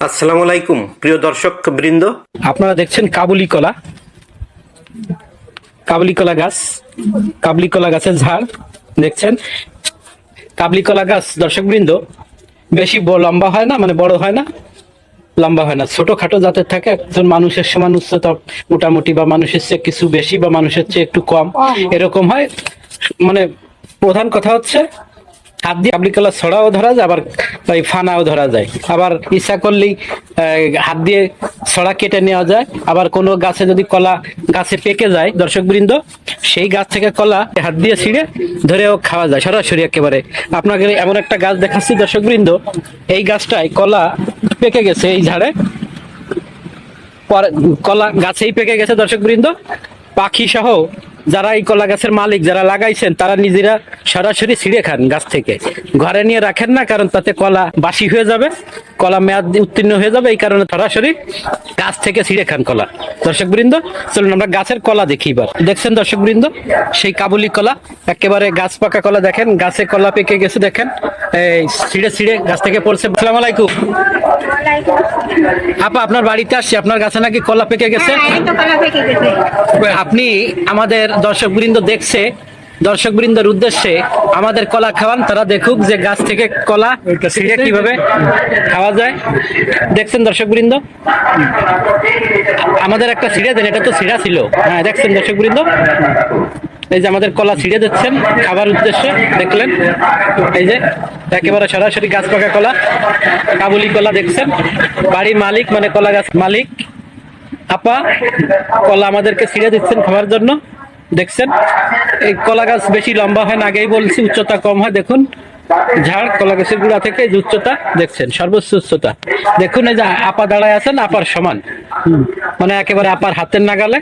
আসসালামু আলাইকুম প্রিয় দর্শক বৃন্দ। আপনারা দেখছেন কাবুলি কলা। কাবুলি কলা গাছ কাবুলি কলা গাছের ঝাড় দেখছেন। কাবলি কলা গাছ দর্শক বৃন্দ বেশি লম্বা হয় না মানে বড় হয় না? লম্বা হয় না। ছোটখাটো জাতের থাকে একজন মানুষের সমান উচ্চতা মোটামুটি বা মানুষের চেয়ে কিছু বেশি বা মানুষের চেয়ে একটু কম। এরকম হয়। মানে প্রধান কথা হচ্ছে হাত দিয়ে কাবলি কলা ছড়াও ধরা যায়, আবার ওই ফানাও ধরা যায়। আবার ইচ্ছা করলেই হাত দিয়ে ছড়া কেটে নেওয়া যায়। আবার কোনো গাছে যদি কলা গাছে পেকে যায় দর্শক বৃন্দ সেই গাছ থেকে কলা হাত দিয়ে ছিঁড়ে ধরেও খাওয়া যায়, সরাসরি একেবারে। আপনাকে এমন একটা গাছ দেখাচ্ছি দর্শক বৃন্দ এই গাছটায় কলা পেকে গেছে এই ঝাড়ে। কলা গাছেই পেকে গেছে দর্শক বৃন্দ পাখি সহ যারা এই কলা গাছের মালিক যারা লাগাইছেন, তারা নিজেরা সরাসরি ছিঁড়ে খান গাছ থেকে। ঘরে নিয়ে রাখেন না, কারণ তাতে কলা বাসি হয়ে যাবে, কলা মেয়াদ উত্তীর্ণ হয়ে যাবে, এই কারণে সরাসরি গাছ থেকে ছিঁড়ে খান কলা। দর্শক বৃন্দ চলুন আমরা গাছের কলা দেখি এবার। দেখছেন দর্শক বৃন্দ সেই কাবুলি কলা, একেবারে গাছ পাকা কলা দেখেন, গাছে কলা পেকে গেছে, দেখেন। এই ছিঁড়ে ছিঁড়ে গাছ থেকে পড়ছে। আসসালামু আলাইকুম। আপা আপনার বাড়িতে আসছি। আপনার গাছে নাকি কলা পেকে গেছে? হ্যাঁ, এই তো কলা পেকে গেছে। আপনি আমাদের দর্শক বৃন্দ দেখছে দর্শক বৃন্দের উদ্দেশ্যে আমাদের কলা খাওয়ান। তারা দেখুক যে গাছ থেকে কলা ছিঁড়ে কীভাবে খাওয়া যায়। দেখছেন দর্শক বৃন্দ আমাদের একটা ছিঁড়ে দেন এটা তো ছিঁড়া ছিল। হ্যাঁ দেখছেন দর্শক বৃন্দ এই যে আমাদের কলা ছিঁড়ে দিচ্ছেন খাবার উদ্দেশ্যে, দেখলেন? এই যে একেবারে সরাসরি গাছ পাকা কলা, কাবুলি কলা দেখছেন। বাড়ির মালিক মানে কলা গাছ মালিক, আপা, কলা আমাদেরকে ছিঁড়ে দিচ্ছেন খাবার জন্য, দেখছেন? এই কলা গাছ বেশি লম্বা হয় না, আগেই বলছি, উচ্চতা কম হয়, দেখুন। ঝাড় কলা গাছের গুড়া থেকে যে উচ্চতা দেখছেন সর্বোচ্চ উচ্চতা। দেখুন এই যে আপা দাঁড়ায় আছেন আপার সমান। মানে একেবারে আপার হাতের নাগালে।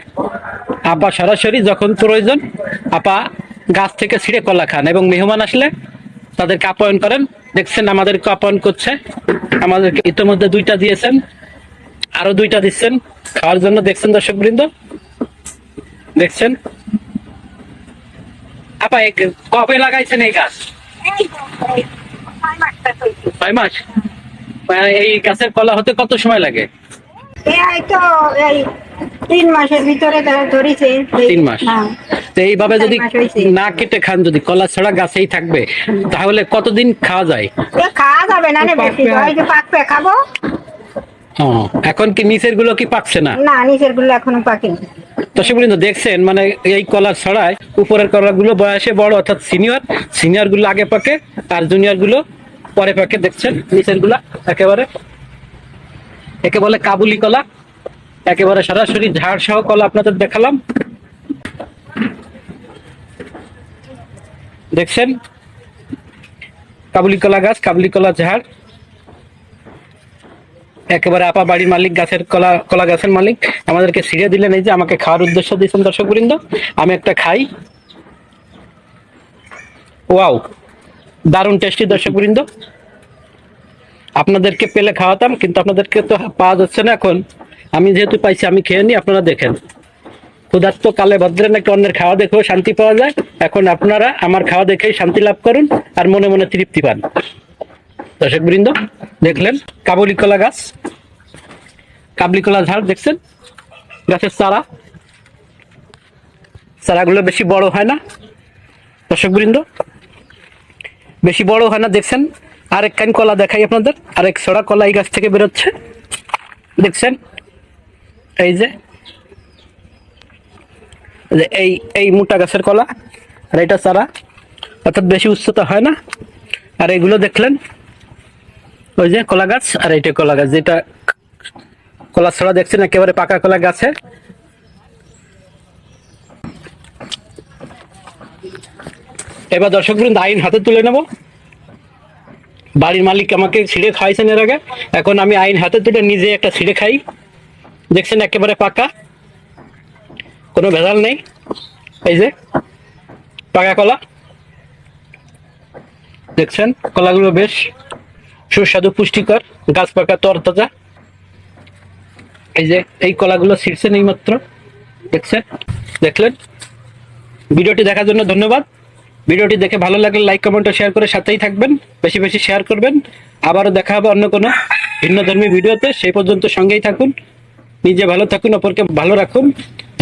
আপা সরাসরি যখন প্রয়োজন আপা গাছ থেকে ছিঁড়ে কলা খান এবং মেহমান আসলে তাদেরকে আপ্যায়ন করেন। দেখছেন আমাদেরকে আপ্যায়ন করছে। আমাদেরকে ইতিমধ্যে দুইটা দিয়েছেন আরও দুইটা দিচ্ছেন। খাওয়ার জন্য দেখছেন দর্শক বৃন্দ দেখছেন? আপা কবে লাগাইছেন এই গাছ? ছয় মাস? এই গাছের কলা হতে কত সময় লাগে? এই তো এই তিন মাসের ভিতরে ধরেছে। তিন মাস। হ্যাঁ। তো এইভাবে যদি। না কেটে খান যদি কলা ছাড়া গাছেই থাকবে তাহলে কতদিন খাওয়া যায়? খাওয়া যাবে না রে বেশি পাকবে খাব। এখন কি নিচেরগুলো কি পাকছে না? না নিচেরগুলো এখনও পাকেনি। দর্শক বৃন্দ দেখছেন মানে এই কলার ছড়ায় উপরের কলাগুলো বয়সে বড়, অর্থাৎ সিনিয়র সিনিয়রগুলো আগে পাকে আর জুনিয়রগুলো পরে পাকে দেখছেন নিচেরগুলা একেবারে, একে বলে কাবুলি কলা, একেবারে সরাসরি ঝাড় সহ কলা আপনাদের দেখালাম। দেখছেন? কাবুলি কলা গাছ, কাবুলি কলা ঝাড়। একেবারে আপা বাড়ির মালিক, গাছের কলা কলা গাছের মালিক। আমাদেরকে ছিঁড়ে দিলেন, এই যে আমাকে খাওয়ার উদ্দেশ্য দিয়েছেন দর্শক বৃন্দ আমি একটা খাই। ওয়াও, দারুণ টেস্টি দর্শক বৃন্দ আপনাদেরকে পেলে খাওয়াতাম, কিন্তু আপনাদেরকে তো পাওয়া যাচ্ছে না এখন। আমি যেহেতু পাইছি, আমি খেয়ে নিই আপনারা দেখেন। ক্ষুধার্ত কালে ভদ্রে নাকি অন্যের খাওয়া দেখেও শান্তি পাওয়া যায়। এখন আপনারা আমার খাওয়া দেখেই শান্তি লাভ করুন আর মনে মনে তৃপ্তি পান। দর্শক বৃন্দ, দেখলেন কাবুলি কলা গাছ, কাবলি কলা ঝাড়, দেখছেন? গাছের চারা। চারাগুলো বেশি বড় হয় না। দর্শক বৃন্দ, বেশি বড় হয় না, দেখছেন? আরেক কান কলা দেখাই আপনাদের, আরেক ছড়া কলা এই গাছ থেকে বেরোচ্ছে। দেখছেন? এই যে এই যে, এই এই মোটা গাছের কলা, আর এটা চারা। অর্থাৎ বেশি উচ্চতা হয় না। আর এগুলো দেখলেন ওই যে কলা গাছ, আর এইটা কলা গাছ, যেটা কলা ছড়া দেখছেন, একেবারে পাকা কলা গাছে। এবার দর্শক বৃন্দ, আইন হাতে তুলে নেব। বাড়ির মালিক আমাকে ছিঁড়ে খাইছেন এর আগে। এখন আমি আইন হাতে তুলে নিজে একটা ছিঁড়ে খাই। দেখছেন, একেবারে পাকা। কোনো ভেজাল নেই। এই যে, পাকা কলা। দেখছেন, কলাগুলো বেশ সুস্বাদু, পুষ্টিকর, গাছ পাকা, তরতাজা। এই যে, এই কলাগুলো ছিঁড়ছেন এই মাত্র দেখছেন? দেখলেন? ভিডিওটি দেখার জন্য ধন্যবাদ। ভিডিওটি দেখে ভালো লাগলে লাইক, কমেন্ট শেয়ার করে সাথেই থাকবেন। বেশি বেশি শেয়ার করবেন। আবারও দেখা হবে অন্য কোনো ভিন্ন ধর্মী ভিডিওতে। সেই পর্যন্ত সঙ্গেই থাকুন। নিজে ভালো থাকুন, অপরকে ভালো রাখুন।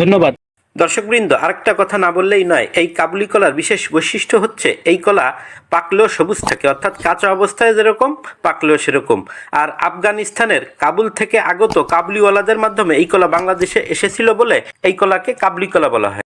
ধন্যবাদ। দর্শকবৃন্দ, আরেকটা কথা না বললেই নয়, এই কাবুলি কলার বিশেষ বৈশিষ্ট্য হচ্ছে এই কলা পাকলেও সবুজ থাকে, অর্থাৎ কাঁচা অবস্থায় যেরকম, পাকলেও সেরকম। আর আফগানিস্তানের কাবুল থেকে আগত কাবুলিওয়ালাদের মাধ্যমে এই কলা বাংলাদেশে এসেছিল বলে এই কলাকে কাবলি কলা বলা হয়।